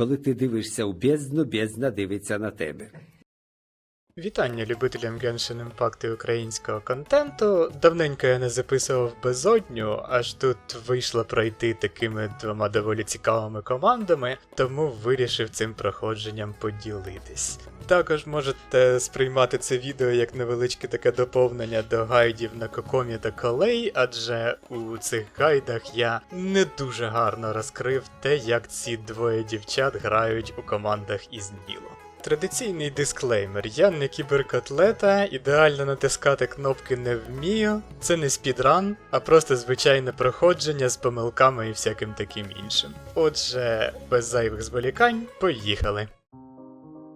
Коли ти дивишся у бездну, бездна дивиться на тебе. Вітання любителям Genshin Impact і українського контенту. Давненько я не записував безодню, аж тут вийшло пройти такими двома доволі цікавими командами, тому вирішив цим проходженням поділитись. Також можете сприймати це відео як невеличке таке доповнення до гайдів на Кокомі та Колей, адже у цих гайдах я не дуже гарно розкрив те, як ці двоє дівчат грають у командах із Ніло. Традиційний дисклеймер: я не кіберкотлета, ідеально натискати кнопки не вмію. Це не спідран, а просто звичайне проходження з помилками і всяким таким іншим. Отже, без зайвих зволікань, поїхали.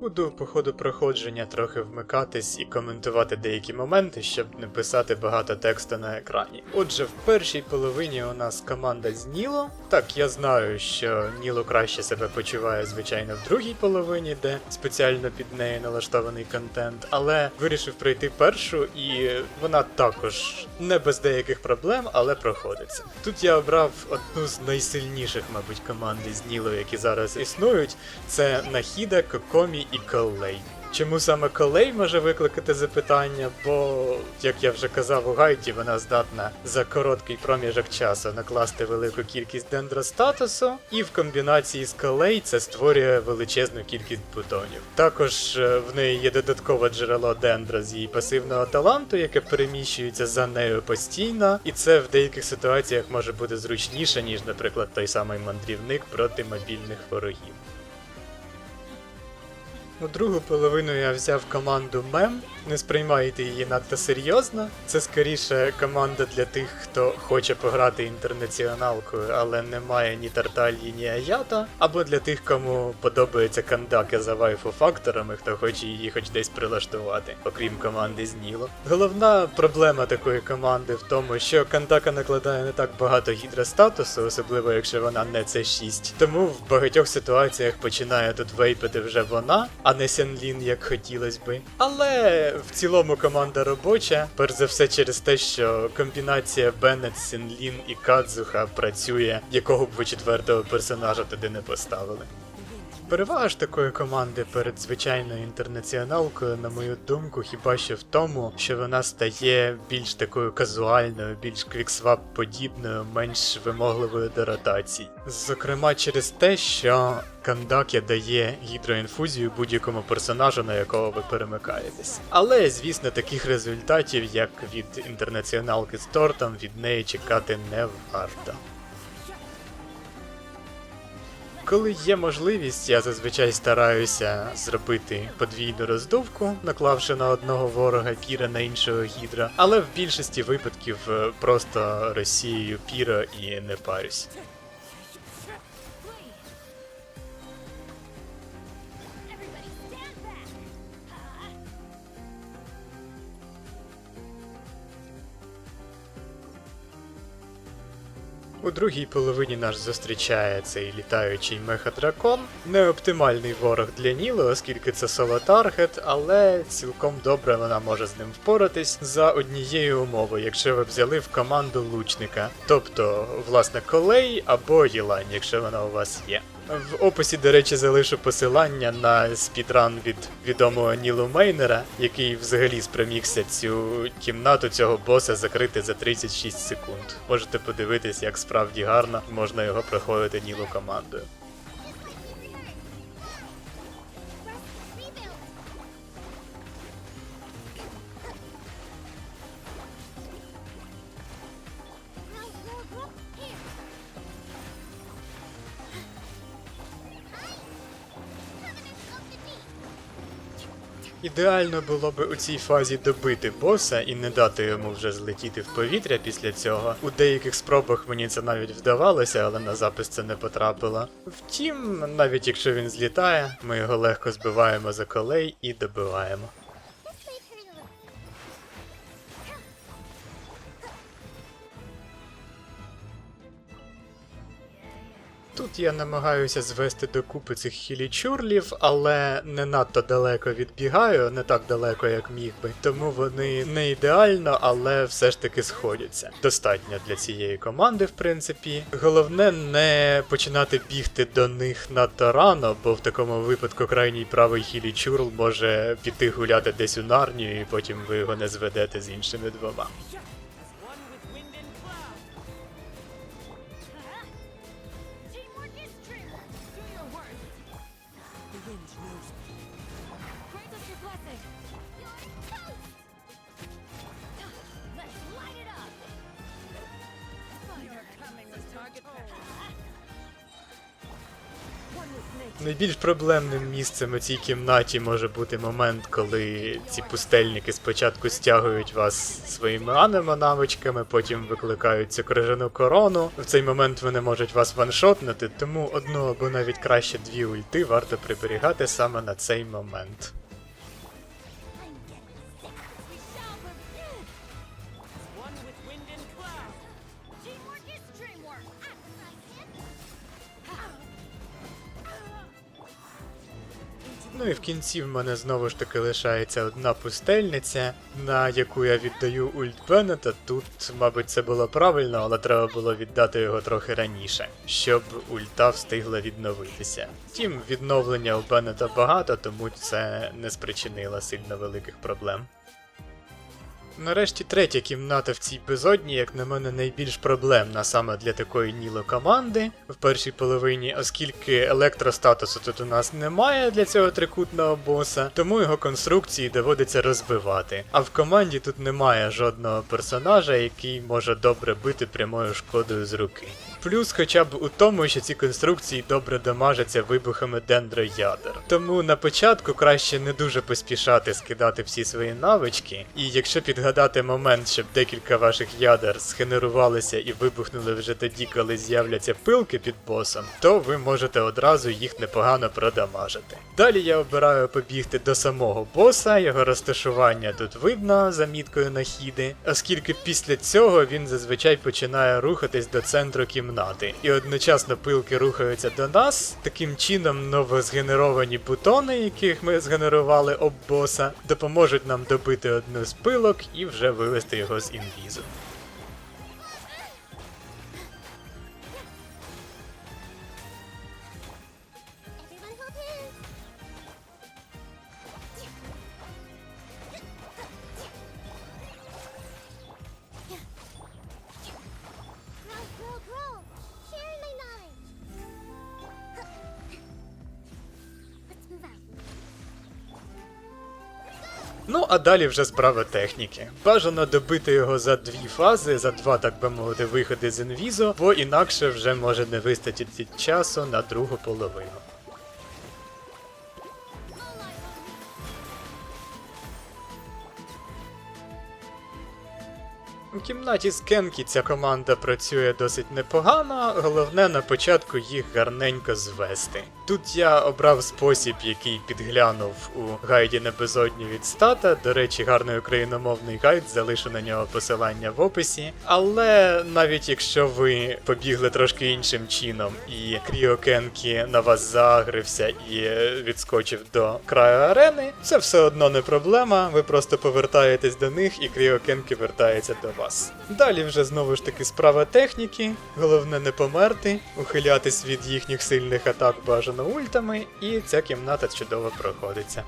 Буду по ходу проходження трохи вмикатись і коментувати деякі моменти, щоб не писати багато тексту на екрані. Отже, в першій половині у нас команда з Ніло. Так, я знаю, що Ніло краще себе почуває, звичайно, в другій половині, де спеціально під неї налаштований контент, але вирішив пройти першу, і вона також не без деяких проблем, але проходиться. Тут я обрав одну з найсильніших, мабуть, команд із Ніло, які зараз існують. Це Нахіда, Кокомі і Колей. Чому саме колей може викликати запитання? Бо, як я вже казав у гайді, вона здатна за короткий проміжок часу накласти велику кількість дендростатусу, і в комбінації з колей це створює величезну кількість бутонів. Також е, в неї є додаткове джерело дендра з її пасивного таланту, яке переміщується за нею постійно, і це в деяких ситуаціях може бути зручніше, ніж, наприклад, той самий мандрівник проти мобільних ворогів. У другу половину я взяв команду Мем. Не сприймайте її надто серйозно. Це скоріше команда для тих, хто хоче пограти інтернаціоналкою, але не має ні Тартальї, ні Аята, або для тих, кому подобається кандаки за вайфу факторами, хто хоче її хоч десь прилаштувати, окрім команди з Ніло. Головна проблема такої команди в тому, що кандака накладає не так багато гідростатусу, особливо якщо вона не С6. Тому в багатьох ситуаціях починає тут вейпити вже вона, а не Сянлін, як хотілось би. Але в цілому команда робоча, перш за все через те, що комбінація Беннет, Сянлін і Кадзуха працює, якого б ви четвертого персонажа туди не поставили. Перевага ж такої команди перед звичайною інтернаціоналкою, на мою думку, хіба що в тому, що вона стає більш такою казуальною, більш квіксвап подібною, менш вимогливою до ротацій. Зокрема, через те, що Кандакі дає гідроінфузію будь-якому персонажу, на якого ви перемикаєтесь. Але, звісно, таких результатів, як від інтернаціоналки з тортом, від неї чекати не варто. Коли є можливість, я зазвичай стараюся зробити подвійну роздувку, наклавши на одного ворога піра на іншого гідра, але в більшості випадків е, просто розсіюю піра і не парюсь. У другій половині нас зустрічає цей літаючий мехадракон. Неоптимальний ворог для Ніло, оскільки це соло-таргет, але цілком добре вона може з ним впоратись за однією умовою, якщо ви взяли в команду лучника, тобто, власне, колей або Єлань, якщо вона у вас є. В описі, до речі, залишу посилання на спідран від відомого Нілу Мейнера, який взагалі спромігся цю кімнату цього боса закрити за 36 секунд. Можете подивитись, як справді гарно можна його проходити Нілу командою. Ідеально було би у цій фазі добити боса і не дати йому вже злетіти в повітря після цього. У деяких спробах мені це навіть вдавалося, але на запис це не потрапило. Втім, навіть якщо він злітає, ми його легко збиваємо за колей і добиваємо. Тут я намагаюся звести докупи цих хілічурлів, але не надто далеко відбігаю, не так далеко, як міг би. Тому вони не ідеально, але все ж таки сходяться. Достатньо для цієї команди, в принципі. Головне не починати бігти до них надто рано, бо в такому випадку крайній правий хілічурл може піти гуляти десь у нарнію, і потім ви його не зведете з іншими двома. Найбільш проблемним місцем у цій кімнаті може бути момент, коли ці пустельники спочатку стягують вас своїми анемо-навичками, потім викликають цю крижану корону. В цей момент вони можуть вас ваншотнути, тому одну або навіть краще дві ульти варто приберігати саме на цей момент. Ну і в кінці в мене знову ж таки лишається одна пустельниця, на яку я віддаю ульт Беннета. Тут, мабуть, це було правильно, але треба було віддати його трохи раніше, щоб ульта встигла відновитися. Втім, відновлення у Беннета багато, тому це не спричинило сильно великих проблем. Нарешті третя кімната в цій безодні, як на мене, найбільш проблемна саме для такої Ніло команди в першій половині, оскільки електростатусу тут у нас немає для цього трикутного боса, тому його конструкції доводиться розбивати. А в команді тут немає жодного персонажа, який може добре бити прямою шкодою з руки. Плюс хоча б у тому, що ці конструкції добре дамажаться вибухами дендроядер. Тому на початку краще не дуже поспішати скидати всі свої навички, і якщо підгадати момент, щоб декілька ваших ядер сгенерувалися і вибухнули вже тоді, коли з'являться пилки під босом, то ви можете одразу їх непогано продамажити. Далі я обираю побігти до самого боса, його розташування тут видно за міткою нахіди, оскільки після цього він зазвичай починає рухатись до центру кімнати, і одночасно пилки рухаються до нас. Таким чином, новозгенеровані бутони, яких ми згенерували об боса, допоможуть нам добити одну з пилок і вже вивести його з інвізу. Ну а далі вже справа техніки. Бажано добити його за дві фази, за два, так би мовити, виходи з інвізу, бо інакше вже може не вистачити часу на другу половину. У кімнаті з Кенкі ця команда працює досить непогано, головне на початку їх гарненько звести. Тут я обрав спосіб, який підглянув у гайді на безодню від стата. До речі, гарний україномовний гайд, залишу на нього посилання в описі. Але навіть якщо ви побігли трошки іншим чином, і Кріо Кенкі на вас загрився і відскочив до краю арени, це все одно не проблема. Ви просто повертаєтесь до них, і Кріо Кенкі вертається до вас. Далі вже знову ж таки справа техніки. Головне не померти, ухилятись від їхніх сильних атак бажано ультами, і ця кімната чудово проходиться.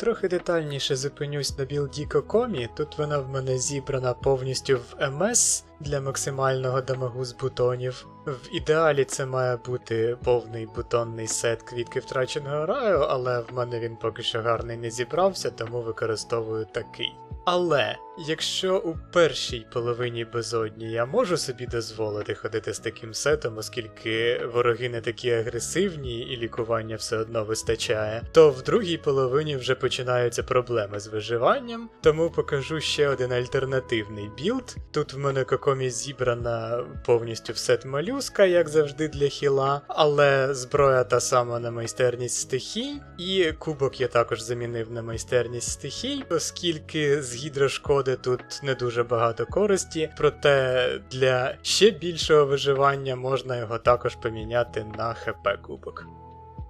Трохи детальніше зупинюсь на білдікокомі, Тут вона в мене зібрана повністю в МС для максимального дамагу з бутонів. В ідеалі це має бути повний бутонний сет квітки втраченого раю, але в мене він поки що гарний не зібрався, тому використовую такий. Але якщо у першій половині безодні я можу собі дозволити ходити з таким сетом, оскільки вороги не такі агресивні і лікування все одно вистачає, то в другій половині вже починаються проблеми з виживанням, тому покажу ще один альтернативний білд. Тут в мене Кокомі зібрана повністю в сет малюска, як завжди для хіла, але зброя та сама на майстерність стихій, і кубок я також замінив на майстерність стихій, оскільки з гідрошкоди тут не дуже багато користі, проте для ще більшого виживання можна його також поміняти на ХП кубок.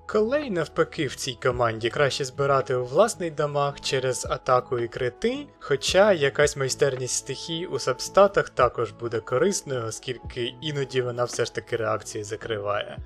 Колей навпаки в цій команді краще збирати у власний дамаг через атаку і крити, хоча якась майстерність стихій у сабстатах також буде корисною, оскільки іноді вона все ж таки реакції закриває.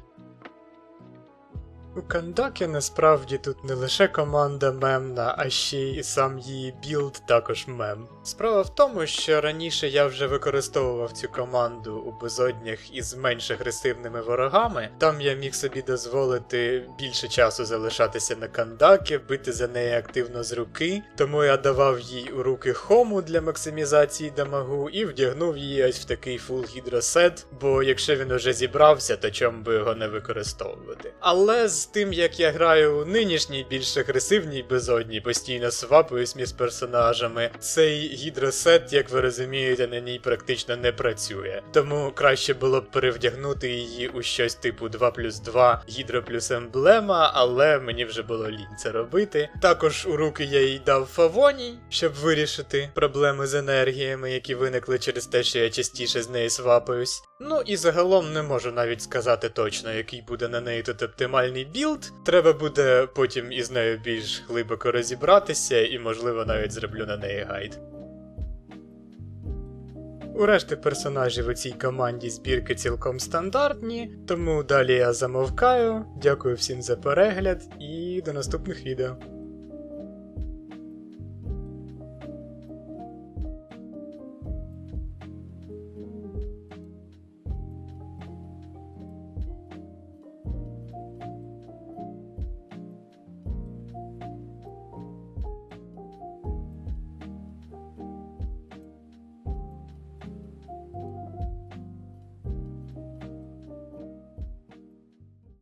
У Кандакі насправді тут не лише команда мемна, а ще й сам її білд також мем. Справа в тому, що раніше я вже використовував цю команду у безоднях із менш агресивними ворогами. Там я міг собі дозволити більше часу залишатися на кандакі, бити за неї активно з руки, тому я давав їй у руки хому для максимізації дамагу і вдягнув її ось в такий фул гідросет, бо якщо він уже зібрався, то чому би його не використовувати. Але з тим, як я граю у нинішній більш агресивній безодні, постійно свапаюсь між персонажами, цей гідросет, як ви розумієте, на ній практично не працює. Тому краще було б перевдягнути її у щось типу 2 плюс 2 гідро плюс емблема, але мені вже було лінь це робити. Також у руки я їй дав фавоній, щоб вирішити проблеми з енергіями, які виникли через те, що я частіше з нею свапаюсь. Ну і загалом не можу навіть сказати точно, який буде на неї тут оптимальний білд. Треба буде потім із нею більш глибоко розібратися, і можливо навіть зроблю на неї гайд. У решти персонажів у цій команді збірки цілком стандартні, тому далі я замовкаю. Дякую всім за перегляд і до наступних відео.